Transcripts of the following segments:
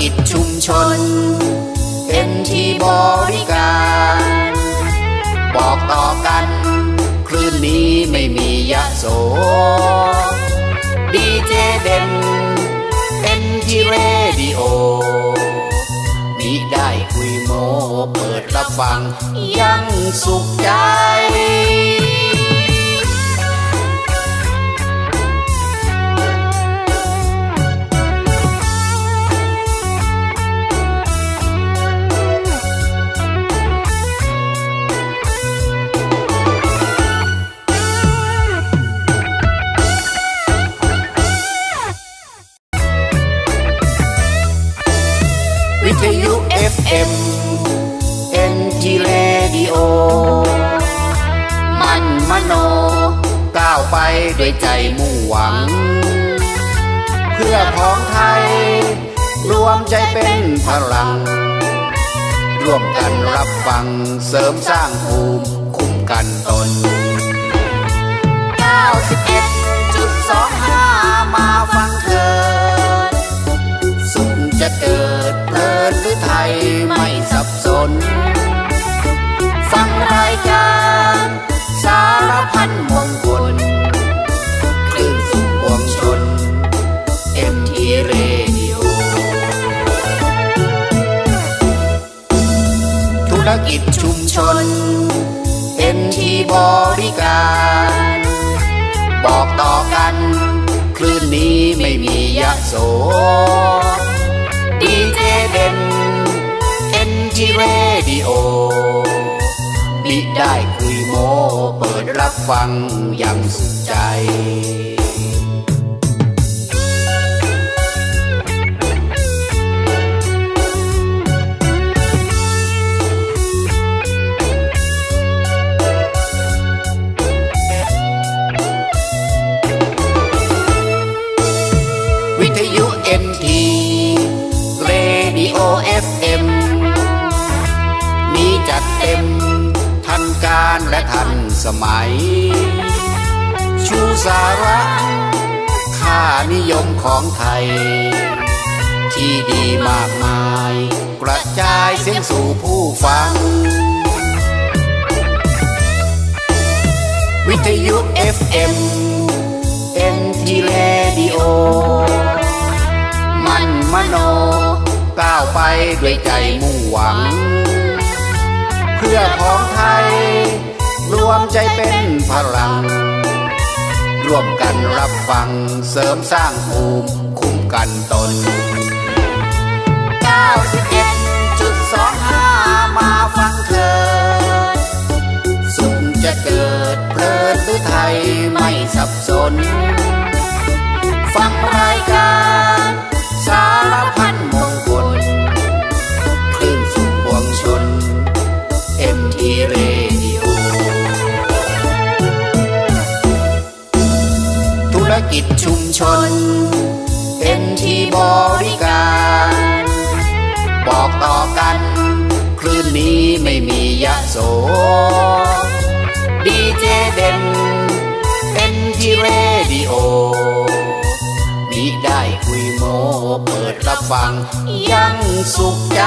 กิจชุมชนเป็นที่บริการ บอกต่อกัน คลื่นนี้ไม่มียะโส ดีเจเด่นเป็นที่เรดิโอมิได้คุยโมเปิดรับฟัง ยังสุขใจ ด้วยใจมุ่งหวัง เพื่อพ้องไทย รวมใจเป็นพลัง ร่วมกันรับฟังเสริมสร้างภูมิคุ้มกันตน 91.25 มาฟังเถิดสุขจะเกิดเพลินหรือไทยไม่สับสน ฟังรายการสารพันมง นเป็นทีบริการ บอกต่อกันคลื่นนี้ไม่มียะโสดีเจเด่นเอ็นจีเรดิโอมิได้คุยโมเปิดรับฟังอย่างสุขใจ สมัย ชูสาระค่านิยมของไทย ที่ดีมากมาย กระจายเสียงสู่ผู้ฟัง วิทยุ FM เป็นทีเรดิโอมันมโนก้าวไปด้วยใจมุ่งหวัง เป็นพลัง ร่วมกันรับฟังเสริมสร้างภูมิคุ้มกันตน 91.25 มาฟังเธอ สุขจะเกิดเพลินหรือไทยไม่สับสน ดีเจเด่นเป็นที่เรดิโอมิได้คุยโมเปิดรับฟังยังสุขใจ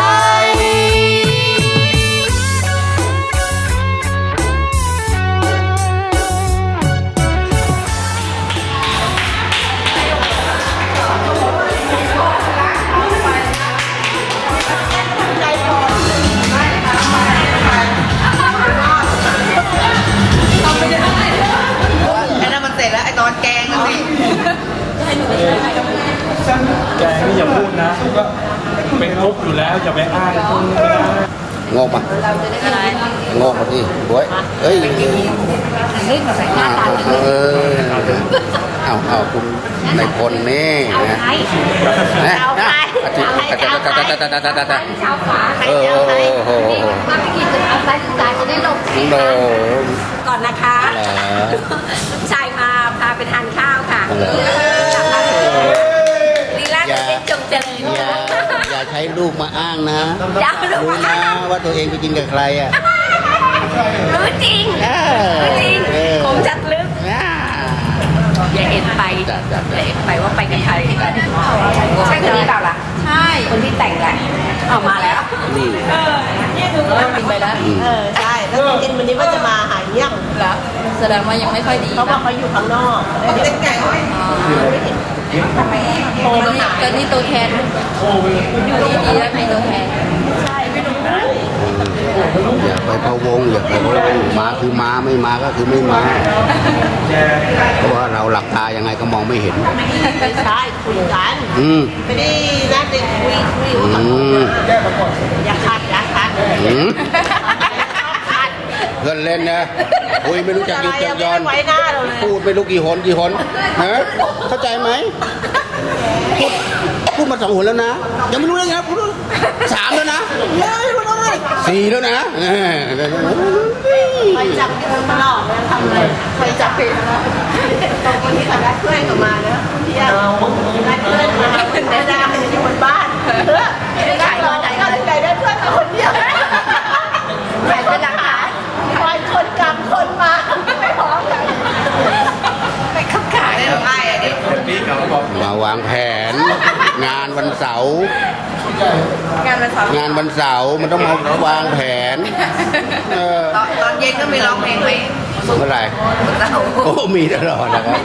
พูดนะก็เป็นลบอยู่แล้วอย่าไปอ้างพวกนี้นะงงปะงงปะพี่บวยเอ้ยอ่าเออเอาเอาคุณในคนนี่นะนะนะอาทิตย์ตาตาตาตาตาตาตาตาเช้าขวาใครเออจะเอาไหนโอ้โหถ้าไม่กินจะเอาซ้ายสุดท้ายจะได้ลงโดก่อนนะคะเหรอ ลูกมาอ้างนะอย่าลูกรู้มานะว่าตัวเองไปกินกับใครอะรู้จริงเออรู้จริงเออผมจัดลึก อ่า อย่าเห็นไปจ้ะจ้ะอย่าเห็นไปว่าไปกับใครใช่คนนี้เปล่าล่ะใช่ช่ คนที่แต่งแหละออกมาแล้วนี่เริ่มบินไปแล้วเออ ใช่ แล้วจริงๆวันนี้ว่าจะมาหายเยี่ยงแล้วแสดงว่ายังไม่ค่อยดีเพราะว่าเขาอยู่ข้างนอกเด็กไก่ห้อย โทรมาหาตอนนี้ตัวแทนอยู่ดีๆแล้วมีตัวแทนอย่าไปพะวงอย่าไปพะวงมาคือมาไม่มาก็คือไม่มาเพราะว่าเราหลับตายังไงก็มองไม่เห็นใช่คุยกันอืมไม่ได้นัดไปคุยคุยอืมอย่าคัดอย่าคัดอืมคัด เพื่อนเล่นนะคุยไม่รู้จักอะไรยุกจัยักงยไม่อนไว้หน้าเราเลยพูดไม่รู้กี่หนกี่หนฮะเข้าใจไหมพูดพูดมาสองหนแล้วนะยังไม่รู้เลยนะพูดสามแล้วนะเฮ้ยพูดอะไรสี่แล้วนะเออคอยจับที่มันหลอกนะทำอะไรคอยจับผิดตรงคนที่เขาได้เพื่อนกลับมานะเที่ยวได้เพื่อนมาเป็นแม่ดาอยู่บนบ้านเออไม่ได้หรอกก็เลยได้เพื่อนมาคนเดียว แข่งเป็นหลักฐาน คอยคนกลับคนมาไม่พร้อมกัน ไปขับขาย ได้ไพ่อะดิ ปีเก่าบอก มาวางแผน งานวัน เสาร์งานวันเสาร์งานวันเสาร์มันต้องมาวางแผน เออตอนตอนเย็นก็มีร้องเพลงไหมเมื่อไหร่เราโอ้มีตลอดนะครับ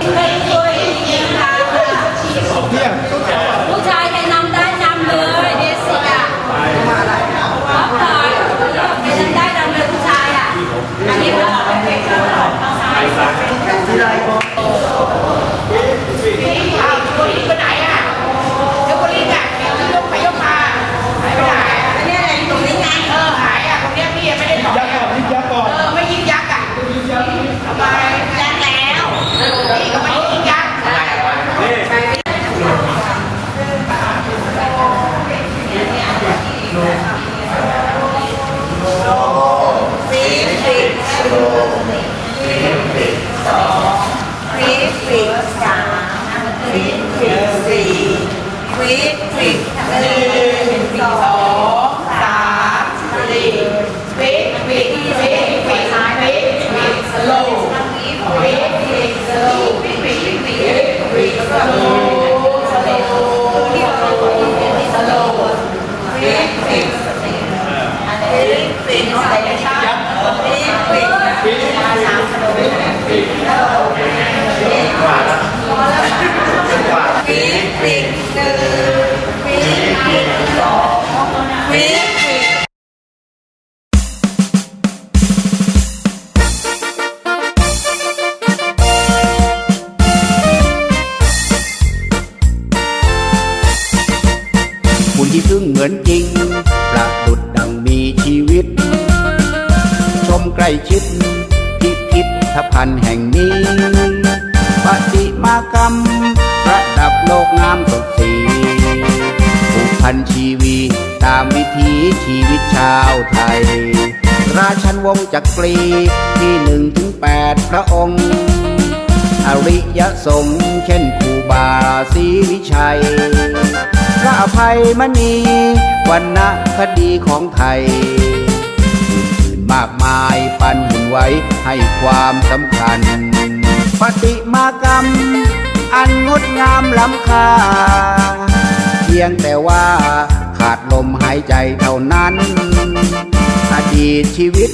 พิธภัณฑ์แห่งนี้ ปฏิมากรรม ระดับโลกงามสดสีผูกพันชีวีตามวิถีชีวิตชาวไทย ราชันวงจักรีที่หนึ่งถึงแปดพระองค์ อริยสงฆ์เช่นครูบาศรีวิชัย พระอภัยมณีวรรณคดีของไทยากมายปันหุ่นไว้ให้ความสำคัญ ปฏิมากรรม อันงดงามล้ำค่า เพียงแต่ว่าขาดลมหายใจเท่านั้น อดีตชีวิต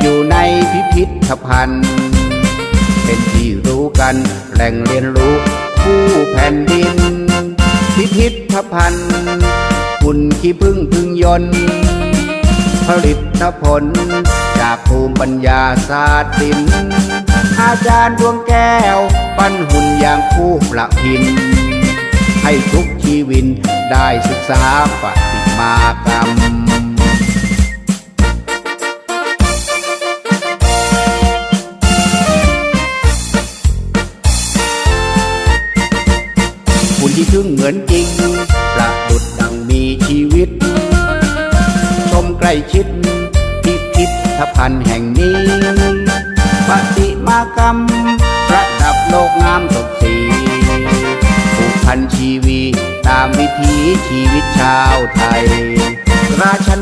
อยู่ในพิพิธภัณฑ์ เป็นที่รู้กันแหล่งเรียนรู้คู่แผ่นดิน พิพิธภัณฑ์คุณขี้พึ่งพึ่งยนต์ ผลิตผล จากภูมิปัญญาศาสตร์ดิน อาจารย์ดวงแก้ว ปั้นหุ่นอย่างคู่ประพิน ให้ทุกชีวินได้ศึกษาปฏิมากรรม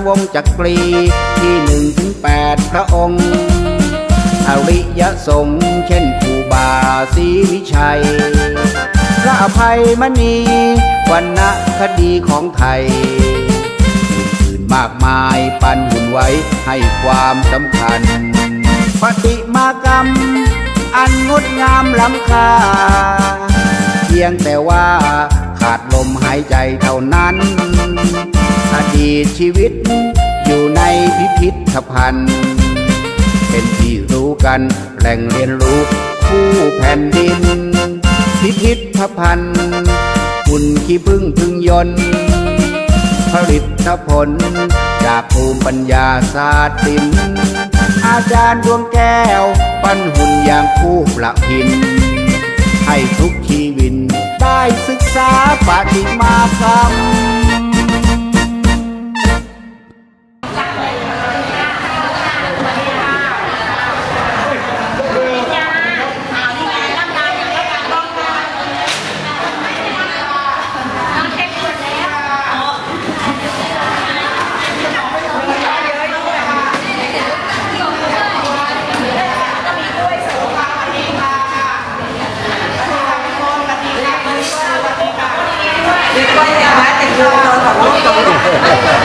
วงจักรีที่หนึ่งถึงแปดพระองค์ อริยสงฆ์เช่นครูบาศรีวิชัย พระอภัยมณีวรรณคดีของไทยอื่นมากมายปันหุ่นไว้ให้ความสำคัญ ปฏิมากรรม อันงดงามล้ำค่า เพียงแต่ว่าขาดลมหายใจเท่านั้น อดีตชีวิต อยู่ในพิพิธภัณฑ์ เป็นที่รู้กันแหล่งเรียนรู้คู่แผ่นดิน พิพิธภัณฑ์หุ่นขี้พึ่งพึ่งยนต์ ผลิตผล จากภูมิปัญญาศาสตร์ศิลป์อาจารย์ดวงแก้ว ปั้นหุ่นอย่างผู้ประพิน ให้ทุกชีวินได้ศึกษาปฏิมากรรม ขับรถดี